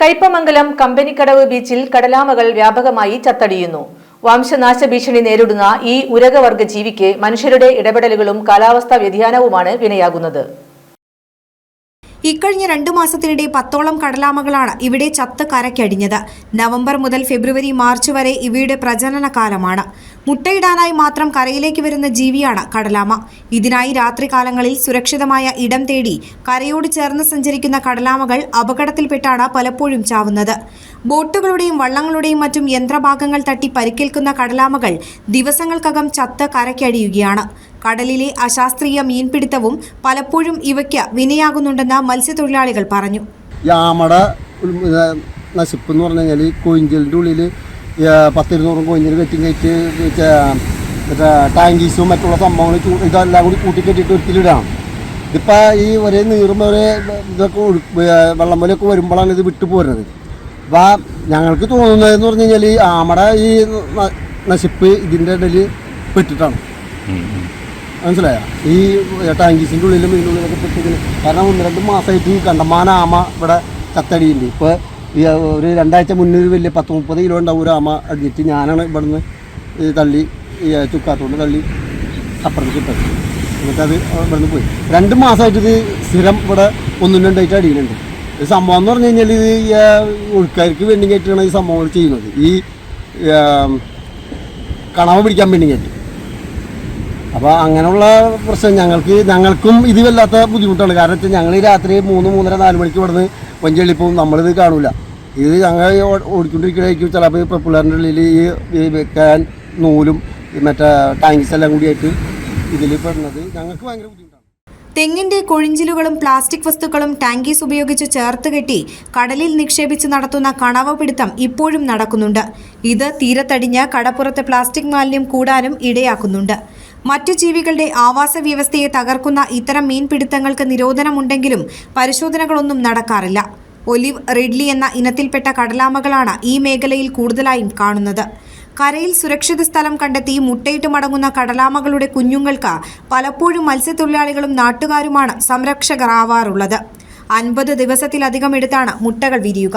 കയ്പമംഗലം കമ്പനിക്കടവ് ബീച്ചിൽ കടലാമകൾ വ്യാപകമായി ചത്തടിയുന്നു. വംശനാശ ഭീഷണി നേരിടുന്ന ഈ ഉരകവർഗ ജീവിക്ക് മനുഷ്യരുടെ ഇടപെടലുകളും കാലാവസ്ഥാ വ്യതിയാനവുമാണ് വിനയാകുന്നത്. ഇക്കഴിഞ്ഞ രണ്ടു മാസത്തിനിടെ പത്തോളം കടലാമകളാണ് ഇവിടെ ചത്ത് കരയ്ക്കടിഞ്ഞത്. നവംബർ മുതൽ ഫെബ്രുവരി മാർച്ച് വരെ ഇവയുടെ പ്രജനന കാലമാണ് മുട്ടയിടാനായി മാത്രം കരയിലേക്ക് വരുന്ന ജീവിയാണ് കടലാമ. ഇതിനായി രാത്രികാലങ്ങളിൽ സുരക്ഷിതമായ ഇടം തേടി കരയോട് ചേർന്ന് സഞ്ചരിക്കുന്ന കടലാമകൾ അപകടത്തിൽപ്പെട്ടാണ് പലപ്പോഴും ചാവുന്നത്. ബോട്ടുകളുടെയും വള്ളങ്ങളുടെയും മറ്റും യന്ത്രഭാഗങ്ങൾ തട്ടി പരിക്കേൽക്കുന്ന കടലാമകൾ ദിവസങ്ങൾക്കകം ചത്ത് കരയ്ക്കടിയുകയാണ് കടലിലെ അശാസ്ത്രീയ മീൻപിടുത്തവും പലപ്പോഴും ഇവയ്ക്ക് വിനയാകുന്നുണ്ടെന്ന് മത്സ്യത്തൊഴിലാളികൾ പറഞ്ഞു. നശിപ്പ് എന്ന് പറഞ്ഞു കഴിഞ്ഞാൽ കൊയിഞ്ചലിന്റെ ഉള്ളിൽ പത്തിരുന്നൂറും കൊഞ്ഞിന് കെറ്റും കയറ്റി മറ്റേ ടാങ്കീസും മറ്റുള്ള സംഭവങ്ങൾ ഇതെല്ലാം കൂടി കൂട്ടിക്കെട്ടിട്ട് ഒരുത്തിലിടാം ഒരിക്കലിടാം. ഇതിപ്പോൾ ഈ ഒരേ നീറും ഒരേ ഇതൊക്കെ വെള്ളം പോലെയൊക്കെ വരുമ്പോഴാണ് ഇത് വിട്ടു പോരുന്നത്. അപ്പോൾ ഞങ്ങൾക്ക് തോന്നുന്നതെന്ന് പറഞ്ഞു കഴിഞ്ഞാൽ ഈ ആമട ഈ നശിപ്പ് ഇതിന്റെ ഇടയിൽ പെട്ടിട്ടാണ്. മനസ്സിലായ? ഈ ടാങ്കീസിന്റെ ഉള്ളിലും ഇതിന്റെ ഉള്ളിലൊക്കെ പെട്ടിരിക്കുന്നത് കാരണം ഒന്ന് രണ്ട് മാസമായിട്ട് ഈ കണ്ടമാന ആമ ഇവിടെ ചത്തടിയുണ്ട്. ഇപ്പോൾ ഈ ഒരു രണ്ടാഴ്ച മുന്നേ ഒരു വലിയ പത്ത് മുപ്പത് കിലോ ഉണ്ടാവും ഒരു ആമ അടിച്ചിട്ട് ഞാനാണ് ഇവിടുന്ന് തള്ളി ഈ ചുക്കാത്തോണ്ട് തള്ളി അപ്പുറത്തേക്ക് ഇട്ടത്. എന്നിട്ട് അത് ഇവിടുന്ന് പോയി. രണ്ട് മാസമായിട്ട് ഇത് സ്ഥിരം ഇവിടെ ഒന്നും രണ്ടായിട്ട് അടിയിലുണ്ട്. ഈ സംഭവം എന്ന് പറഞ്ഞു കഴിഞ്ഞാൽ ഇത് ഈ ഒഴുക്കാർക്ക് വേണ്ടി കയറ്റാണ് ഈ സംഭവങ്ങൾ ചെയ്യുന്നത്. ഈ കണവ പിടിക്കാൻ വേണ്ടി കയറ്റും. അപ്പോൾ അങ്ങനെയുള്ള പ്രശ്നം ഞങ്ങൾക്ക് ഞങ്ങൾക്കും ഇത് വല്ലാത്ത ബുദ്ധിമുട്ടാണ്. കാരണം വെച്ചാൽ ഞങ്ങൾ രാത്രി മൂന്ന് മൂന്നര നാല് മണിക്ക് ഇവിടുന്ന് വഞ്ചള്ളി പോകും നമ്മളിത് കാണൂല. ഇത് ഞങ്ങൾ ഈ ഓ- ഓടിക്കൊണ്ടിരിക്കണായിരിക്കും. ചിലപ്പോൾ ഇപ്പോൾ പിള്ളേരുടെ ഉള്ളിൽ ഈ ഈ വെക്കാൻ നൂലും ഈ മറ്റേ ടാങ്ക്സ് എല്ലാം കൂടിയായിട്ട് ഇതിൽ പെടുന്നത് ഞങ്ങൾക്ക് ഭയങ്കര ബുദ്ധിമുട്ടാണ്. തെങ്ങിന്റെ കൊഴിഞ്ചിലുകളും പ്ലാസ്റ്റിക് വസ്തുക്കളും ടാങ്കീസ് ഉപയോഗിച്ച് ചേർത്ത് കെട്ടി കടലിൽ നിക്ഷേപിച്ച് നടത്തുന്ന കണവ പിടുത്തം ഇപ്പോഴും നടക്കുന്നുണ്ട്. ഇത് തീരത്തടിഞ്ഞ് കടപ്പുറത്തെ പ്ലാസ്റ്റിക് മാലിന്യം കൂടാനും ഇടയാക്കുന്നുണ്ട്. മറ്റു ജീവികളുടെ ആവാസ വ്യവസ്ഥയെ തകർക്കുന്ന ഇത്തരം മീൻപിടുത്തങ്ങൾക്ക് നിരോധനമുണ്ടെങ്കിലും പരിശോധനകളൊന്നും നടക്കാറില്ല. ഒലിവ് റിഡ്ലി എന്ന ഇനത്തിൽപ്പെട്ട കടലാമകളാണ് ഈ മേഖലയിൽ കൂടുതലായും കാണുന്നത്. കരയിൽ സുരക്ഷിത സ്ഥലം കണ്ടെത്തി മുട്ടയിട്ട് മടങ്ങുന്ന കടലാമകളുടെ കുഞ്ഞുങ്ങൾക്ക് പലപ്പോഴും മത്സ്യത്തൊഴിലാളികളും നാട്ടുകാരുമാണ് സംരക്ഷകരാവാറുള്ളത്. അൻപത് ദിവസത്തിലധികം എടുത്താണ് മുട്ടകൾ വിരിയുക.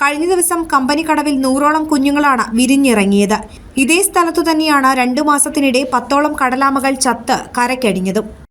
കഴിഞ്ഞ ദിവസം കമ്പനി കടവിൽ നൂറോളം കുഞ്ഞുങ്ങളാണ് വിരിഞ്ഞിറങ്ങിയത്. ഇതേ സ്ഥലത്തു തന്നെയാണ് രണ്ടു മാസത്തിനിടെ പത്തോളം കടലാമകൾ ചത്ത് കരയ്ക്കടിഞ്ഞതും.